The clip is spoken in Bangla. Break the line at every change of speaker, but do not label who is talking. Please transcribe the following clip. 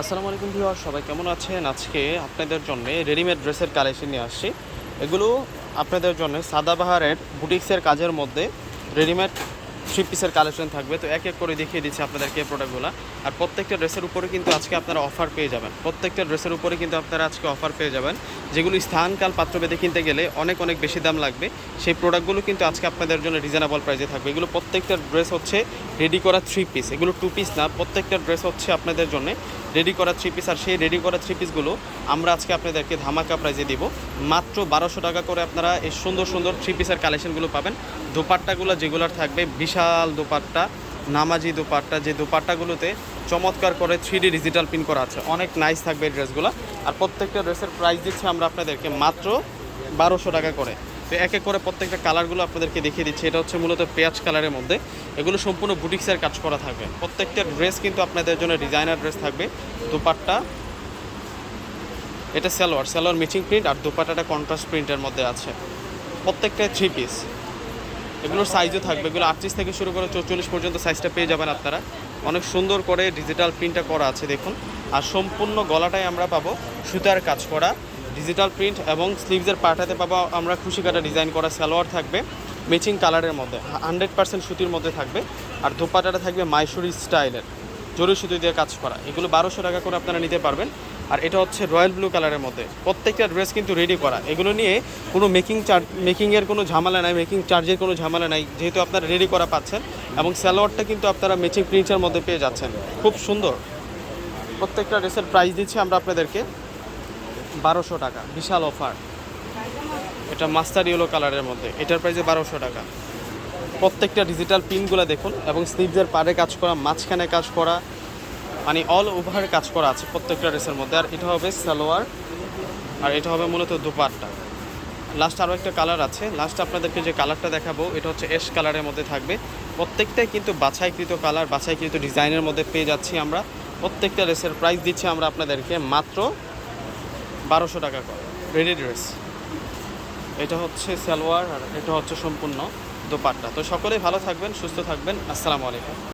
আসসালামু আলাইকুম ভিউয়ার সবাই কেমন আছেন? আজকে আপনাদের জন্য রেডিমেড ড্রেসের কালেকশন নিয়ে আসছি। এগুলো আপনাদের জন্য সাদাবাহারের বুটিক্সের কাজের মধ্যে রেডিমেড থ্রি পিসের কালেকশন থাকবে। তো এক এক করে দেখিয়ে দিচ্ছি আপনাদেরকে প্রোডাক্টগুলো আর প্রত্যেকটা ড্রেসের উপরে কিন্তু আজকে আপনারা অফার পেয়ে যাবেন। প্রত্যেকটা ড্রেসের উপরে কিন্তু আপনারা আজকে অফার পেয়ে যাবেন। যেগুলো স্থানকাল পাত্রভেদে কিনতে গেলে অনেক অনেক বেশি দাম লাগবে। সেই প্রোডাক্টগুলো কিন্তু আজকে আপনাদের জন্য রিজনেবল প্রাইসে থাকবে। এগুলো প্রত্যেকটা ড্রেস হচ্ছে রেডি করা থ্রি পিস এগুলো টু পিস না, প্রত্যেকটা ড্রেস হচ্ছে আপনাদের জন্য রেডি করা থ্রি পিস আর সেই রেডি করা থ্রি পিসগুলো আমরা আজকে আপনাদেরকে ধামাকা প্রাইজে দিব। মাত্র বারোশো টাকা করে আপনারা এই সুন্দর সুন্দর থ্রি পিসের কালেকশনগুলো পাবেন। দোপাট্টাগুলো যেগুলোর থাকবে বিশাল দোপাট্টা, নামাজি দোপাট্টা, যে দোপাট্টাগুলোতে চমৎকার করে থ্রি ডিজিটাল প্রিন্ট করা আছে। অনেক নাইস থাকবে এই ড্রেসগুলো। আর প্রত্যেকটা ড্রেসের প্রাইস দিচ্ছি আমরা আপনাদেরকে মাত্র বারোশো টাকা করে। তো এক এক করে প্রত্যেকটা কালারগুলো আপনাদেরকে দেখিয়ে দিচ্ছি। এটা হচ্ছে মূলত পেঁয়াজ কালারের মধ্যে। এগুলো সম্পূর্ণ বুটিক্সের কাজ করা থাকবে। প্রত্যেকটা ড্রেস কিন্তু আপনাদের জন্য ডিজাইনার ড্রেস থাকবে। দুপাট্টা, এটা সালোয়ার। সালোয়ার মিচিং প্রিন্ট আর দুপাট্টাটা কন্ট্রাস্ট প্রিন্টের মধ্যে আছে। প্রত্যেকটা থ্রি পিস এগুলোর সাইজও থাকবে। এগুলো আটত্রিশ থেকে শুরু করে চৌচল্লিশ পর্যন্ত সাইজটা পেয়ে যাবেন আপনারা। অনেক সুন্দর করে ডিজিটাল প্রিন্টটা করা আছে, দেখুন। আর সম্পূর্ণ গলাটাই আমরা পাবো সুতার কাজ করা। ডিজিটাল প্রিন্ট এবং স্লিভসের পাটাতে পাবো আমরা খুশি কাটা ডিজাইন করা সালোয়ার থাকবে ম্যাচিং কালারের মধ্যে হান্ড্রেড পার্সেন্ট সুতির মধ্যে থাকবে। আর দোপাটাটা থাকবে মাইসুরি স্টাইলের জরি সুতি দিয়ে কাজ করা। এগুলো বারোশো টাকা করে আপনারা নিতে পারবেন। আর এটা হচ্ছে রয়্যাল ব্লু কালারের মধ্যে। প্রত্যেকটা ড্রেস কিন্তু রেডি করা। এগুলো নিয়ে কোনো মেকিং চার্জ মেকিংয়ের কোনো ঝামেলা নাই মেকিং চার্জের কোনো ঝামেলা নাই, যেহেতু আপনারা রেডি করা পাচ্ছেন এবং স্যালোয়ারটা কিন্তু আপনারা ম্যাচিং প্রিন্টের মধ্যে পেয়ে যাচ্ছেন। খুব সুন্দর। প্রত্যেকটা ড্রেসের প্রাইস দিচ্ছি আমরা আপনাদেরকে বারোশো টাকা। বিশাল অফার এটা মাস্টার ইয়েলো কালারের মধ্যে। এটার প্রাইসে বারোশো টাকা। প্রত্যেকটা ডিজিটাল পিনগুলো দেখুন এবং স্লিভসের পাড়ে কাজ করা, মাঝখানে কাজ করা মানে অল ওভার কাজ করা আছে প্রত্যেকটা ড্রেসের মধ্যে। আর এটা হবে সালোয়ার, আর এটা হবে মূলত দুপাট্টা। লাস্ট আরও একটা কালার আছে। লাস্ট আপনাদেরকে যে কালারটা দেখাবো, এটা হচ্ছে এস কালারের মধ্যে থাকবে। প্রত্যেকটাই কিন্তু বাছাইকৃত কালার বাছাইকৃত ডিজাইনের মধ্যে পেয়ে যাচ্ছি আমরা। প্রত্যেকটা ড্রেসের প্রাইস দিচ্ছি আমরা আপনাদেরকে মাত্র বারোশো টাকা করে। রেডি ড্রেস এটা হচ্ছে সালোয়ার আর এটা হচ্ছে সম্পূর্ণ দোপাট্টা। তো সকলেই ভালো থাকবেন, সুস্থ থাকবেন। আসসালামু আলাইকুম।